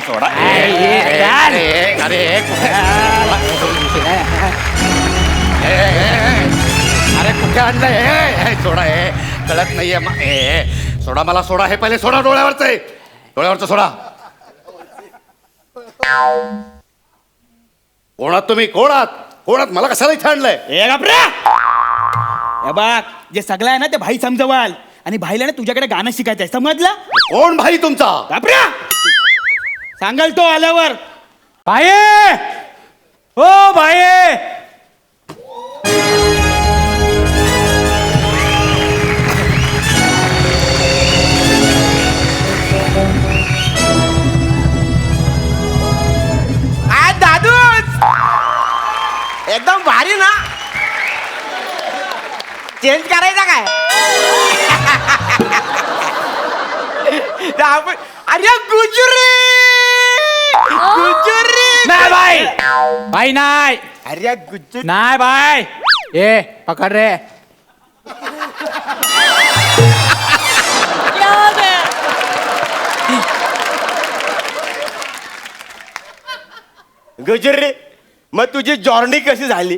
सोडा ए, ए, अरे अरे ए, ए, ए, अरे कुठे आणलंय ए, ए, सोडा ए कळत नाहीये म- ए, ए, सोडा मला सोडा हे पहिले सोडा डोळ्यावरचं आहे. डोळ्यावरचं सोडा कोणात तुम्ही कोणात कोणात मला कशाला इथे आणलंय ए बापरे हे बघ जे सगळं आहे ना ते भाई समजवाल आणि भाईला ना तुझ्याकडे गाणं शिकायचं आहे समजलं कोण भाई तुमचा बापरे सांगाल तो आल्यावर. बाये हो भाये! आ दादूच एकदम भारी ना? चेंज करायचा काय? आपण- अरे गुजरी! नाही बाई. बाई नाही. अरे गुजरी नाही बाय ए पकड रे. गुजरी मग तुझी जॉर्नी कशी झाली?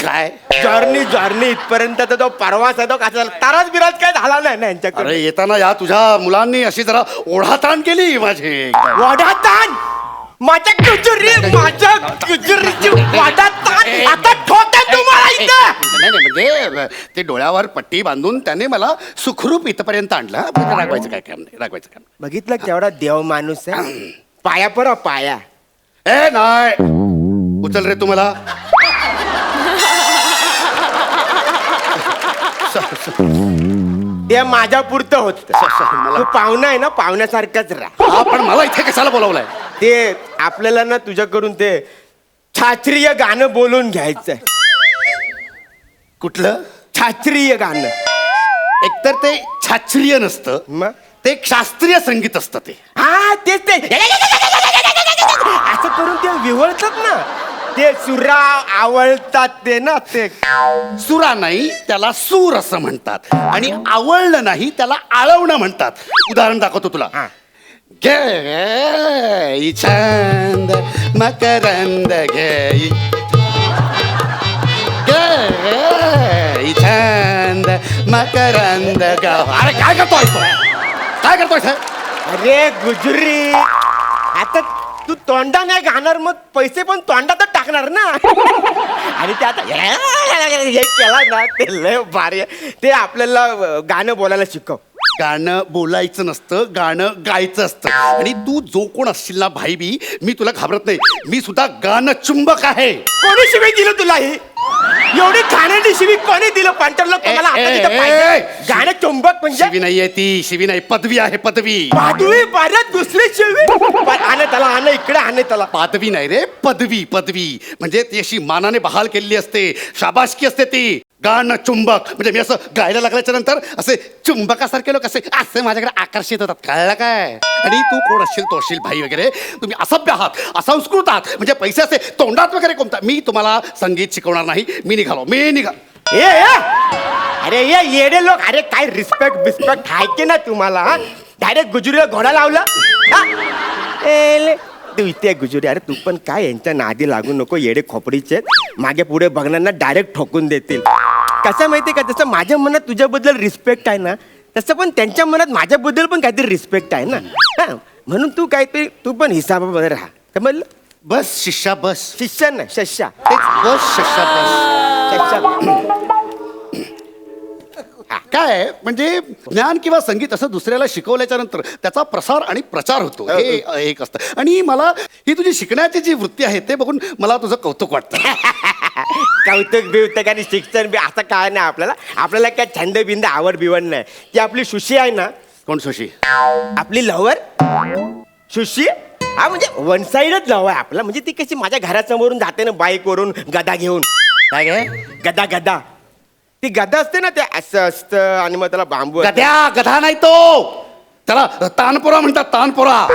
काय? जॉर्नी जॉर्नी इथपर्यंत तो प्रवास आहे तो कसा झाला? ताराच बिराज काय झाला नाही ना यांच्याकडे. अरे येताना या तुझ्या मुलांनी अशी जरा ओढाताण केली माझी. वडातान माझ्या गुजरी माझ्या गुजरीची आता तुम्हाला इथं. नाही नाही म्हणजे ते डोळ्यावर पट्टी बांधून त्याने मला सुखरूप इथपर्यंत आणलं. पण रागवायचं काय काम नाही रागवायचं काम बघितलं केवढा देव माणूस आहे? पाया पर पाया. ए नाही. उचल रे तुम्हाला ते माझ्या पुरतं होत तू पाहुणा आहे ना पाहुण्यासारखाच राहा. हा पण मला इथे कशाला बोलावलंय? ते आपल्याला ना तुझ्याकडून ते छात्रीय गाणं बोलून घ्यायचंय. कुठलं? छात्रीय गाणं. एकतर ते छात्रीय नसतं मग? ते एक शास्त्रीय संगीत असतं ते. हा तेच ते. असं करून ते विवळतात ना. ते सुरा आवळतात ते ना ते. सुरा नाही त्याला सूर असं म्हणतात. आणि आवळलं नाही त्याला आळवणं म्हणतात. उदाहरण दाखवतो तुला. हा. घे छंद मकरंद घे छंद मकरंद ग अरे काय करतोय तो काय करतोय सर अरे गुजरी आता तू तोंडा नाही घाणार मग पैसे पण तोंडातच टाकणार ना आणि ते आता हे केला ना ते लय भारी आहे. ते आपल्याला अं, गाणं बोलायला शिकव गाणं बोलायचं नसतं गाणं गायचं असतं. आणि तू जो कोण असशील ना भाई बी मी तुला घाबरत नाही. मी सुद्धा गाणं चुंबक आहे. कोणी शिवी दिलं तुला ही? एवढी खाण्याची शिवी कोणी दिलं? पंटरला तुम्हाला आता ए, तिथं ए, पाहिजे. ए. गाणं चुंबक म्हणजे? शिवी नाहीये ती शिवी नाही. पदवी आहे पदवी. पादवी पाण्यात दुसरी शिवी. पण आणे त्याला आणे इकडे आणे त्याला. पदवी नाही रे पदवी पदवी. म्हणजे ती अशी मानाने बहाल केलेली असते शाबासकी असते ती. गाणं चुंबक. म्हणजे मी असं गायला लागल्याच्या नंतर असे चुंबकासारखे लोक असे असे माझ्याकडे आकर्षित होतात. कळलं काय? आणि तू कोण असशील तो असशील भाई वगैरे? तुम्ही असभ्य आहात असंस्कृत आहात. म्हणजे पैसे असे तोंडात वगैरे कोणता? मी तुम्हाला संगीत शिकवणार नाही. मी निघालो. मी निघा ए ए! अरे ये येडे लोक. अरे काय रिस्पेक्ट बिस्पेक्ट आहे की ना तुम्हाला डायरेक्ट गुजुरीला घोडा लावला. हा? ए, तू इथे आहे गुजुरी अरे तू पण काय यांच्या नादी लागू नको येडे खोपडीचे मागे पुढे बघणाऱ्यांना डायरेक्ट ठोकून देतील. कसं माहिती का? जसं माझ्या मनात तुझ्याबद्दल रिस्पेक्ट आहे ना तसं पण त्यांच्या मनात माझ्याबद्दल पण काहीतरी रिस्पेक्ट आहे ना. हा, म्हणून तू काहीतरी तू पण हिसाबामध्ये राहा. समजलं बस शिष्या बस. शिष्य ना तेच बस शिष्या बस. शस्या काय म्हणजे ज्ञान किंवा संगीत असं दुसऱ्याला शिकवल्याच्या नंतर त्याचा प्रसार आणि प्रचार होतो. हे एक असतं. आणि मला ही तुझी शिकण्याची जी वृत्ती आहे ते बघून मला तुझं कौतुक वाटतं. कौतुक बिवतक आणि शिक्षण बी असं काय नाही आपल्याला. आपल्याला काय छंद बिंद आवड बिवड नाही. ती आपली सुशी आहे ना. कोण सुशी? आपली लवर सुशी? हा म्हणजे वन साइडच लव आहे आपला. म्हणजे ती कशी माझ्या घरासमोरून जाते ना बाईकवरून गदा घेऊन. काय गदा गदा. ती गदा असते ना ते असं असतं आणि मग त्याला बांबू असतं. गद्या गधा नाही तो. त्याला तानपोरा म्हणतात तानपोरा.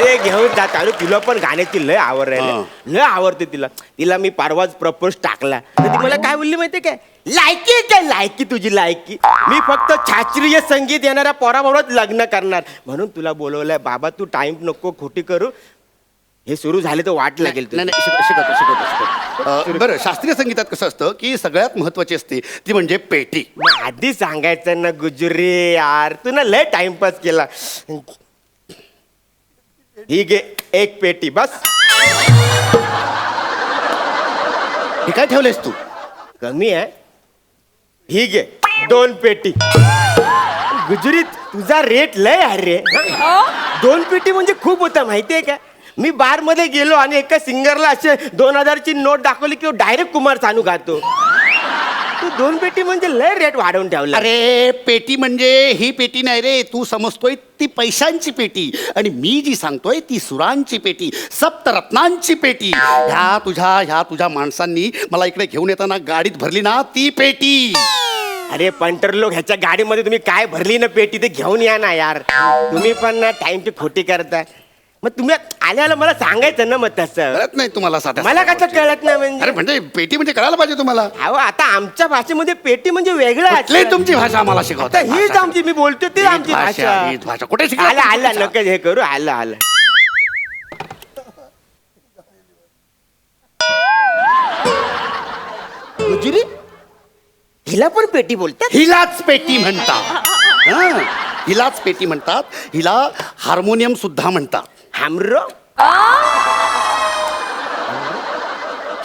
ते घेऊन जात आणि तुला पण गाण्याची लय आवड हा. राहिली लय आवडते तिला. तिला मी परवाच प्रपोज टाकला. तर ती मला काय बोलली माहितीये काय? लायकी आहे काय? लायकी तुझी लायकी. मी फक्त शास्त्रीय संगीत येणाऱ्या पोराबरोबर लग्न करणार. म्हणून तुला बोलवलंय बाबा तू टाइम नको खोटी करू. हे सुरू झाले तर वाट लागेल नाही नाही शिक- शिकवतो शिकवतो शिकवतो. अं, बरं शास्त्रीय संगीतात कसं असतं की सगळ्यात महत्वाची असते ती म्हणजे पेटी. मग आधी सांगायचं ना गुजुरी यार तू ना लय टाइमपास केला. ही घे एक पेटी बस. हे काय ठेवलेस तू? कमी आहे. ही घे दोन पेटी. गुजरीत तुझा रेट लय आहे रे. दोन पेटी म्हणजे खूप होता माहितीये का? मी बारमध्ये गेलो आणि एका सिंगरला असे दोन हजारची नोट दाखवली की डायरेक्ट कुमार चानू गातो. तू दोन पेटी म्हणजे लय रेट वाढवून ठेवला. अरे पेटी म्हणजे ही पेटी नाही रे. तू समजतोय ती पैशांची पेटी. आणि मी जी सांगतोय ती सुरांची पेटी सप्तरत्नांची पेटी. ह्या तुझ्या ह्या तुझ्या माणसांनी मला इकडे घेऊन येताना गाडीत भरली ना ती पेटी. अरे पंटर लोक ह्याच्या गाडीमध्ये तुम्ही काय भरली ना पेटी ते घेऊन या ना यार. तुम्ही पण ना टाइमची खोटी करताय. मग तुम्ही आल्याला मला सांगायचं ना मग तसं. कळत नाही तुम्हाला साध्या मला कसं कळत नाही अरे म्हणजे म्हणजे पेटी म्हणजे कळायला पाहिजे तुम्हाला. अहो आता आमच्या भाषेमध्ये पेटी म्हणजे वेगळं कुठली असतं. तुमची भाषा आम्हाला आता शिकवता हीच आमची मी बोलतो ती आमची भाषा हीच भाषा. कुठे शिकला आला तुमची आला भाषा? नका हे करू आला आला. गुजरी हिला पण पेटी बोलतात? हिलाच पेटी म्हणतात. हं, हिलाच पेटी म्हणतात. हिला हार्मोनियम सुद्धा म्हणतात. हमरो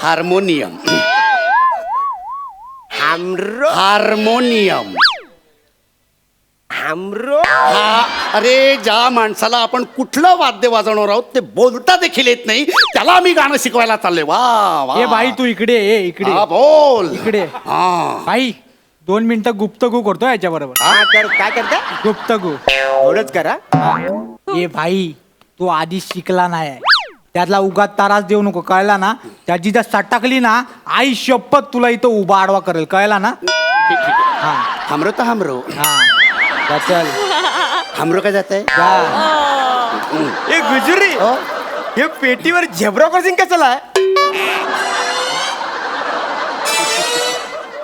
हार्मोनियम हमरो हार्मोनियम हमरो हा अरे ज्या माणसाला आपण कुठलं वाद्य वाजवणार आहोत ते बोलता देखील येत नाही. त्याला मी गाणं शिकवायला चाललोय. वा वा. ए बाई तू इकडे ये इकडे. हा, बोल. इकडे. हा. बाई दोन मिनिटं गुप्तगू करतो याच्या बरोबर हा कर काय करता? गुप्तगू. एवढंच करा. ए भाई तू आधी शिकला नाही. त्यातला उगाच तारास देऊ नको कळला ना? त्याची जर सट टाकली ना आई शपथ तुला इथं उभा आडवा करेल कळला ना? ठीक ठीक आहे. हा. हमरो तर हमरो. हा. जा चल. हमरो काय जात आहे जा. ए गुजरी हे? पेटीवर झेब्रा क्रॉसिंग कशाला आहे?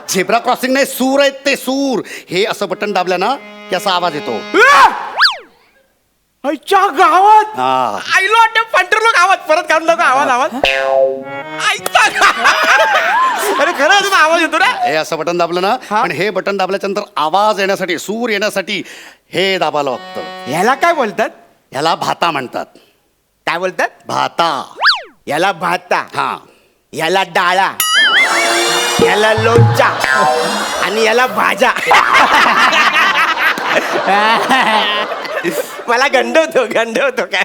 झेब्रा क्रॉसिंग नाही सूर आहेत ते सूर. हे असं बटन दाबलं ना की असा आवाज येतो! आईच्या गावात? हा. आईलो वाटतं पंटर लोक आवाज परत काढून दाखव आवाज आवाज? आईचा अरे खरं तुझा आवाज येतो ना हे असं बटन दाबलं ना हा. पण हे बटन दाबल्याच्या नंतर आवाज येण्यासाठी सूर येण्यासाठी हे दाबायला लागतं. ह्याला काय बोलतात? ह्याला भाता म्हणतात. काय बोलतात? भाता. याला भाता. हा. याला डाळा. याला लोणचा. आणि याला भाजा मला गंडवतो गंडवतो काय?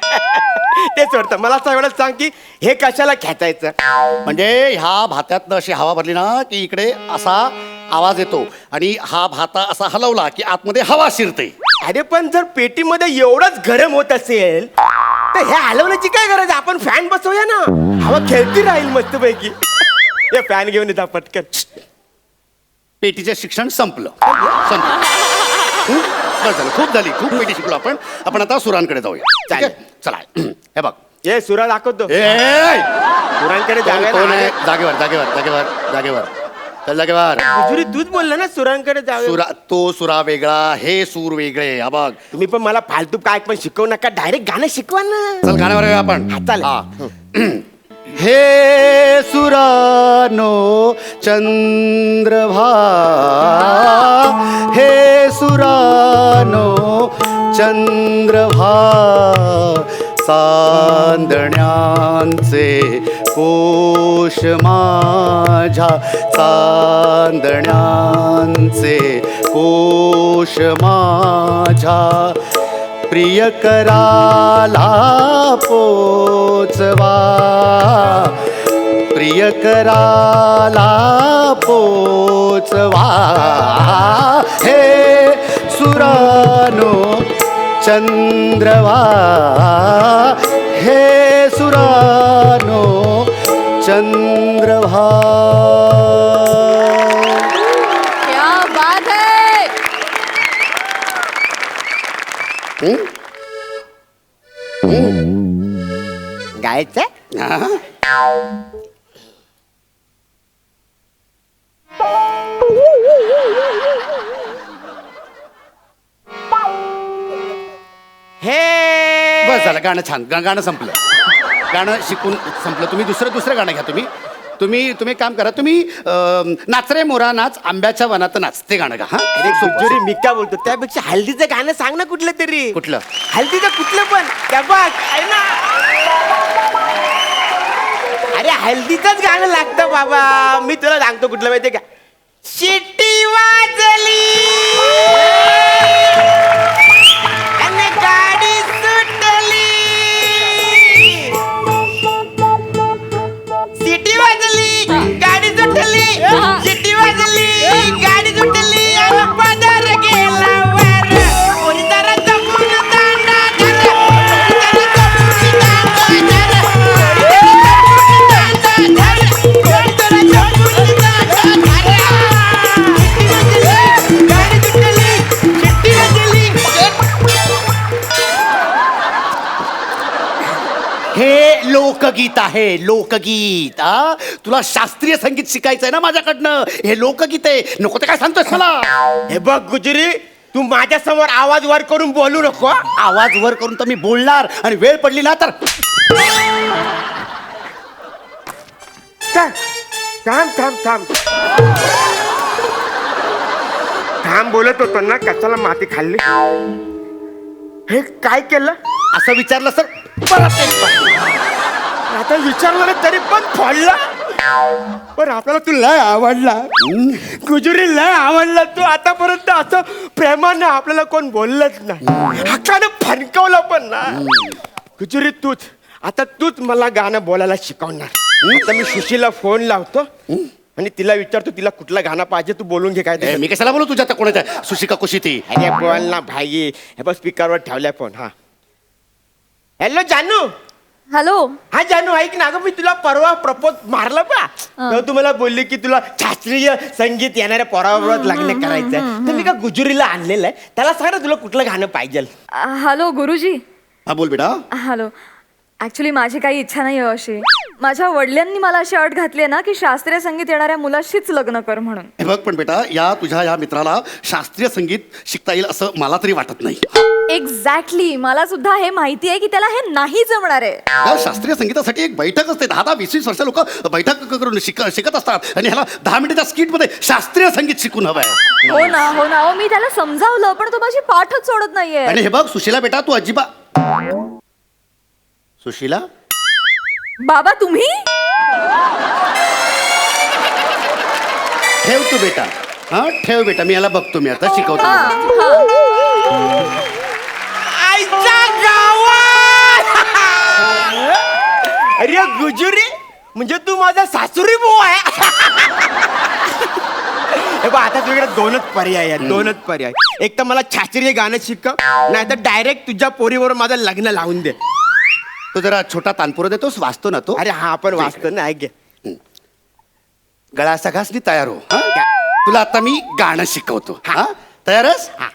ते सोडतं मला असं एवढं सांग की हे कशाला खेचायचं? म्हणजे ह्या भात्यातनं अशी हवा भरली ना की इकडे असा आवाज येतो आणि हा भाता असा हलवला की आतमध्ये हवा शिरते. अरे पण जर पेटीमध्ये एवढंच गरम होत असेल तर हे हलवण्याची काय गरज आहे? आपण फॅन बसवूया ना. हवा खेळती राहील मस्तपैकी. हे फॅन घेऊन येतात पटकन. पेटीचं शिक्षण संपलं. संपलं? हं? बस झालं खूप झाली खूप पेटी शिकलो आपण. आपण आता सुरांकडे जाऊया. ठीक आहे? चला हे बघ. हे सुरा दाखवतो ए, ए, सुरांकडे कोण आहे. जागेवर जागेवर जागेवर जागेवर. चल जागेवर. हुजुरी तूच बोलला ना सुरांकडे सुरा तो सुरा वेगळा हे सूर वेगळे हा बग तुम्ही पण मला फालतू काय पण शिकवू नका डायरेक्ट गाणं शिकवा ना. चल गाण्यावर येऊया आपण. हा, चालेल. हा. हे सुरानो चंद्रभा हे सुरानो चंद्रभा सांदण्यांचे कोश माझ्या चांदण्यांचे कोश माझ्या प्रियकराला पोचवा. प्रियकराला पोचवा. हे सुरानो चंद्रवा. हे सुरानो चंद्रभा हा? हे बस झालं गाणं छान. गा- गाणं संपलं. गाणं शिकून संपलं. तुम्ही दुसरं दुसरं गाणं घ्या तुम्ही. तुम्ही तुम्ही काम करा तुम्ही अं, नाच रे मोरा नाच आंब्याच्या वनात नाच. ते गाणं गा हा? अरे मी काय बोलतो? त्यापेक्षा हल्दीचं गाणं सांग ना कुठलं तरी. कुठलं? हल्दीचं कुठलं पण? त्या बघ. आहे ना? हल्दीचंच गाणं लागतं बाबा. मी तुला सांगतो कुठलं माहितीये का? शिट्टी वाजली. आणि गाडी सुटली. सिटी वाजली. गाडी सुटली. लोकगीत आहे लोकगीत हा? तुला शास्त्रीय संगीत शिकायचंय ना माझ्याकडनं? हे लोकगीत आहे. नको ते काय सांगतोय मला? हे बघ गुजरी तू माझ्यासमोर आवाज वर करून बोलू नको हं? आवाज वर करून तर मी बोलणार आणि वेळ पडली ना तर. थांब थांब थांब थांब. थांब बोलत होतो ना कशाला माती खाल्ली? हे काय केलं? असं विचारलं सर परत. आता विचारलं ना तरी पण फोडला. पण आपल्याला तू लय आवडला. गुजुरी लय आवडला. तू आतापर्यंत असं प्रेमानं आपल्याला कोण बोललंच नाही. हक्कानं फणकवलं पण ना गुजुरी तूच. आता तूच मला गाणं बोलायला शिकवणार. आता मी सुशीला फोन लावतो. आणि तिला विचारतो तिला कुठलं गाणं पाहिजे? तू बोलून घे काय ते. मी कशाला बोलू तुझ्या त्या कोणाच्या? सुशिका कुशी ती अरे बोल ना भाई. हे बघ स्पीकरवर ठेवलाय फोन हा. हॅलो जानू. हॅलो. हा जानू ऐक ना अगं मी तुला परवा प्रपोज मारलं पा तेव्हा तू मला बोलली की तुला शास्त्रीय संगीत येणाऱ्या पोराबरोबर लग्न करायचंय. तर मी का गुजुरीला आणलेलं आहे. त्याला सांग ना तुला कुठलं गाणं पाहिजे. अ, हॅलो गुरुजी. हा बोल बेटा. हॅलो. ॲक्च्युली माझी काही इच्छा नाही आहे अशी. माझ्या वडिलांनी मला अशी अट घातली आहे ना की शास्त्रीय संगीत येणाऱ्या मुलाशीच लग्न कर म्हणून. हे बघ पण बेटा या तुझ्या या मित्राला शास्त्रीय संगीत शिकता येईल असं मला तरी वाटत नाही. एक्झॅक्टली मला सुद्धा हे माहिती आहे की त्याला हे नाही जमणार आहे. या शास्त्रीय संगीतासाठी एक बैठक असते. दहा दहा वीस वीस वर्ष लोक बैठक क- करून शिक शिकत असतात. आणि ह्याला दहा मिनिटाच्या स्किटमध्ये शास्त्रीय संगीत शिकून हवंय हो ना हो ना. हो मी त्याला समजावलं पण तो माझी पाठच सोडत नाहीये. आणि हे बघ सुशीला बेटा तू अजिबा. सुशीला? बाबा तुम्ही? ठेव तू बेटा. हा ठेव बेटा. मी याला बघतो मी आता शिकवतो हा. अरे गुजुरी म्हणजे तू माझा सासुरी भाऊ आहे. हे आता तुझ्याकडे दोनच पर्याय आहेत दोनच पर्याय. एक तर मला छाचरी गाणं शिकव नाही तर डायरेक्ट तुझ्या पोरीवर माझं लग्न लावून दे. तो जरा छोटा तानपुरा देतोस वाचतो ना तो? अरे हा आपण वाचतो ना ऐक. गळा घास नी तयार हो हा? तुला आता मी गाणं शिकवतो. हा? तयारच? हा.